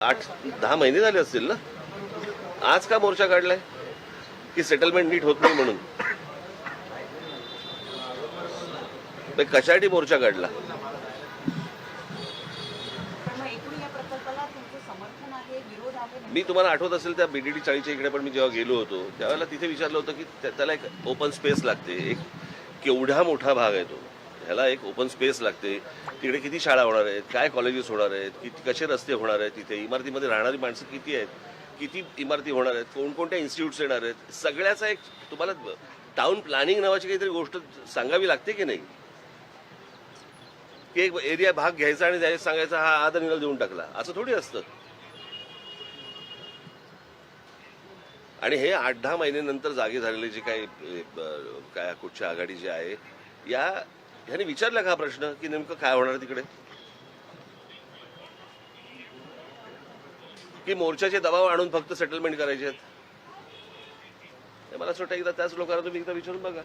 आठ दहा महिने झाले असतील ना? आज का मोर्चा काढलाय? की सेटलमेंट नीट होत नाही म्हणून? कशासाठी मोर्चा काढला? मी तुम्हाला आठवत असेल त्या बीडीडी चाळीच्या इकडे पण मी जेव्हा गेलो होतो त्यावेळेला तिथे विचारलं होतं की त्या- त्याला एक ओपन स्पेस लागते एक केवढा मोठा भाग आहे तो. ह्याला एक ओपन स्पेस लागते. तिकडे किती शाळा होणार आहेत? काय कॉलेजेस होणार आहेत? किती कसे रस्ते होणार आहेत तिथे? इमारतीमध्ये राहणारी माणसं किती आहेत? किती इमारती होणार आहेत? कोणकोणत्या इन्स्टिट्यूट्स येणार आहेत? सगळ्याचा एक तुम्हाला टाउन प्लॅनिंग नावाची काहीतरी गोष्ट सांगावी लागते की नाही? की एक एरिया भाग घ्यायचा आणि द्यायचा सांगायचा हा आदरणीला देऊन टाकला. असं थोडी असतं. आणि हे आठ दहा महिन्यानंतर जागे झालेले जे काही काय कुठच्या आघाडी जी आहे या ह्याने विचारला का हा प्रश्न की नेमकं काय होणार तिकडे? की मोर्चाचे दबाव आणून फक्त सेटलमेंट करायचे आहेत? मला असं वाटतं एकदा त्याच लोकांना तुम्ही एकदा विचारून बघा.